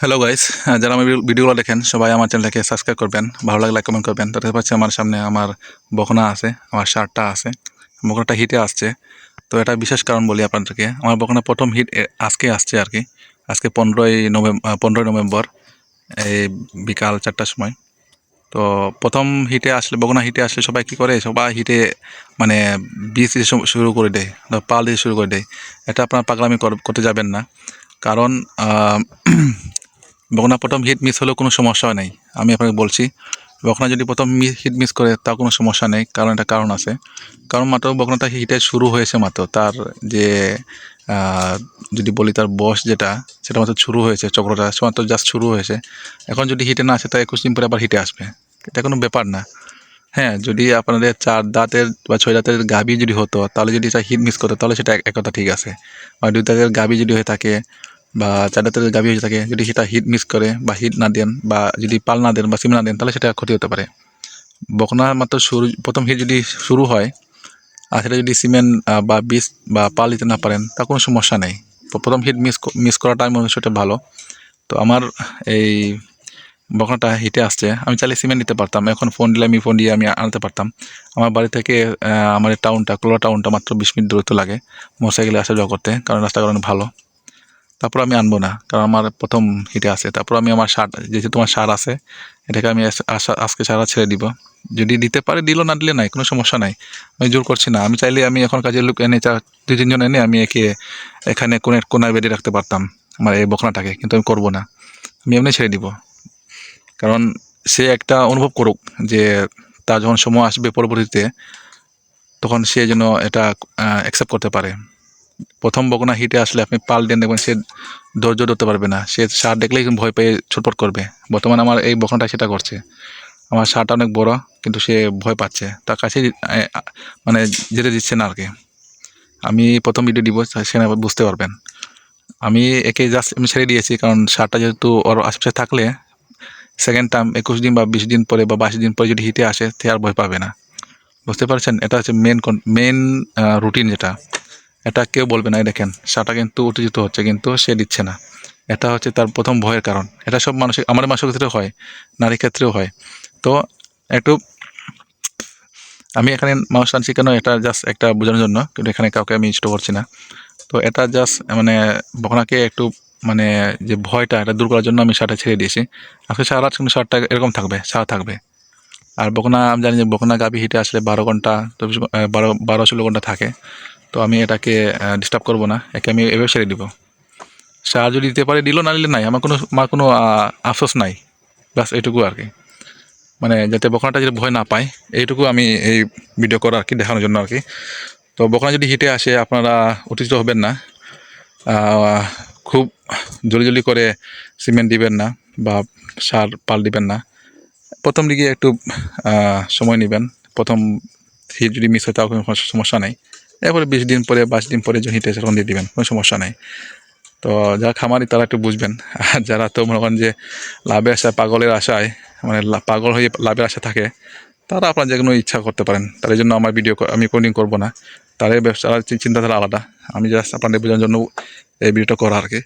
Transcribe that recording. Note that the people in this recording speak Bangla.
হ্যালো গাইস যারা আমার ভিডিওগুলো দেখেন, সবাই আমার চ্যানেলটাকে সাবস্ক্রাইব করবেন। ভালো লাগলে কমেন্ট করবেন। তাতে পাচ্ছি আমার সামনে আমার বকনা আছে, আমার শার্টটা আছে। বখনাটা হিটে আসছে। তো এটা বিশেষ কারণ বলি আপনাদেরকে। আমার বকনা প্রথম হিট আজকে আসছে আর কি। আজকে পনেরোই নভেম্বর পনেরোই নভেম্বর, এই বিকাল চারটার সময়। তো প্রথম হিটে আসলে বকনা হিটে আসলে সবাই কী করে? সবাই হিটে মানে বীজ দিয়ে শুরু করে দেয় পাল দিয়ে শুরু করে দেয়। এটা আপনার পাগলামি কর- করতে যাবেন না। কারণ বকনা প্রথম হিট মিস হলেও কোনো সমস্যা নেই। আমি আপনাকে বলছি, বকনা যদি প্রথম হিট মিস করে, তাও কোনো সমস্যা নেই, কারণ একটা কারণ আছে। কারণ মাত্র বকনাটা হিটে শুরু হয়েছে মাত্র। তার যে যদি বলি তার বস যেটা, সেটা মাত্র শুরু হয়েছে, চক্রটা, সে মাত্র জাস্ট শুরু হয়েছে। এখন যদি হিটে না আসে তা একুশ দিন পরে আবার হিটে আসবে। এটা কোনো ব্যাপার না। হ্যাঁ যদি আপনাদের চার দাঁতের বা ছয় দাঁতের গাবি যদি হতো, তাহলে যদি এটা হিট মিস করতো, তাহলে সেটা এক কথা ঠিক আছে। বা দুই দাঁতের গাবি যদি হয়ে থাকে বা চার দাঁতের গাভী হয়ে থাকে, যদি সেটা হিট মিস করে বা হিট না দেন বা যদি পাল না দেন বা সিম না দেন, তাহলে সেটা ক্ষতি হতে পারে। বকনা মাত্র শুরু, প্রথম হিট যদি শুরু হয়, আর সেটা যদি সিমেন্ট বা বীজ বা পাল দিতে না পারেন, তা কোনো সমস্যা নেই। প্রথম হিট মিস মিস করাটা আমি সেটা ভালো। তো আমার এই বকনাটা হিটে আসছে। আমি চাইলে সিমেন্ট দিতে পারতাম। এখন ফোন দিলে আমি ফোন দিয়ে আমি আনতে পারতাম। আমার বাড়ি থেকে আমার টাউনটা কোলা টাউনটা মাত্র বিশ মিনিট দূরত্ব লাগে। মোটরসাইকেলে আসা যাওয়া করতে, কারণ রাস্তাঘাট অনেক ভালো। তারপর আমি আনব না, কারণ আমার প্রথম হিটে আছে। তারপর আমি আমার সার, যেহেতু তোমার সার আছে, এটাকে আমি আজকে সারা ছেড়ে দিব। যদি দিতে পারে, দিল না দিলে নাই, কোনো সমস্যা নাই। আমি জোর করছি না। আমি চাইলে আমি এখন কাজের লোক এনে চার দুই, তিনজন এনে আমি একে এখানে কোনের কোনায় বেঁধে রাখতে পারতাম, আমার এই বকনাটাকে, কিন্তু আমি করব না। আমি এমনি ছেড়ে দিব। কারণ সে একটা অনুভব করুক যে, তার যখন সময় আসবে পরবর্তীতে, তখন সে যেন এটা অ্যাকসেপ্ট করতে পারে। প্রথম বকনা হিটে আসলে আপনি পাল দেন দেখবেন সে ধৈর্য ধরতে পারবে না। সে সার দেখলেই ভয় পেয়ে ছটপট করবে। বর্তমানে আমার এই বকনাটা সেটা করছে। আমার সারটা অনেক বড়, কিন্তু সে ভয় পাচ্ছে। তার কাছে মানে যেতে দিচ্ছে না আর কি আমি প্রথম ভিডিও দিব আবার বুঝতে পারবেন। আমি একে জাস্ট আমি ছেড়ে দিয়েছি, কারণ সারটা যেহেতু ওর আশেপাশে থাকলে সেকেন্ড টাইম একুশ দিন বা বিশ দিন পরে বা বাইশ দিন পরে যদি হিটে আসে, সে আর ভয় পাবে না। বুঝতে পারছেন? এটা হচ্ছে মেন মেন রুটিন যেটা। এটা কেউ বলবে না দেখেন, সাটা কিন্তু উত্তেজিত হচ্ছে, কিন্তু সে দিচ্ছে না। এটা হচ্ছে তার প্রথম ভয়ের কারণ। এটা সব মানুষের, আমাদের মানুষের ক্ষেত্রেও হয় নারীর ক্ষেত্রেও হয়। তো একটু, আমি এখানে মানুষ আনছি কেন, এটা জাস্ট একটা বোঝানোর জন্য, কিন্তু এখানে কাউকে আমি ইষ্ট করছি না। তো এটা জাস্ট মানে বকনাকে একটু মানে যে ভয়টা, এটা দূর করার জন্য আমি শার্টটা ছেড়ে দিয়েছি। আজকে সারা রাত কিন্তু শার্টটা এরকম থাকবে, সারা থাকবে। আর বকনা, আমি জানি যে বকনা গাভি হিটে আসলে বারো ঘণ্টা, চব্বিশ বারো বারো, ষোলো ঘণ্টা থাকে। তো আমি এটাকে ডিস্টার্ব করব না। একে আমি এভাবে ছেড়ে দিব। সার যদি দিতে পারে, দিল, না দিলে নাই। আমার কোনো আমার কোনো আফসোস নাই। ব্যাস, এইটুকু আর কি। মানে যাতে বকনাটা যদি ভয় না পায়, এইটুকু আমি এই ভিডিও করা আর কি, দেখানোর জন্য আর কি। তো বকনা যদি হিটে আসে, আপনারা উত্তেজিত হবেন না। খুব জলদি জলদি করে সিমেন্ট দিবেন না বা সার পাল দিবেন না। প্রথম দিকে একটু সময় নেবেন। প্রথম হিট যদি মিস হয়, তাও কোনো সমস্যা নেই। এরপরে বিশ দিন পরে, বাইশ দিন পরে এসে তখন দিয়ে দেবেন, কোনো সমস্যা নেই। তো যারা খামারি তারা একটু বুঝবেন। আর যারা তো মনে করেন যে লাভের আশায়, পাগলের আশায় মানে পাগল হয়ে লাভের আশা থাকে, তারা আপনার যে কোনো ইচ্ছা করতে পারেন। তার জন্য আমার ভিডিও আমি কোনদিন করব না। তাদের ব্যবসা চিন্তাধারা আলাদা। আমি জাস্ট আপনাদের বোঝানোর জন্য এই ভিডিওটা করা আর কি।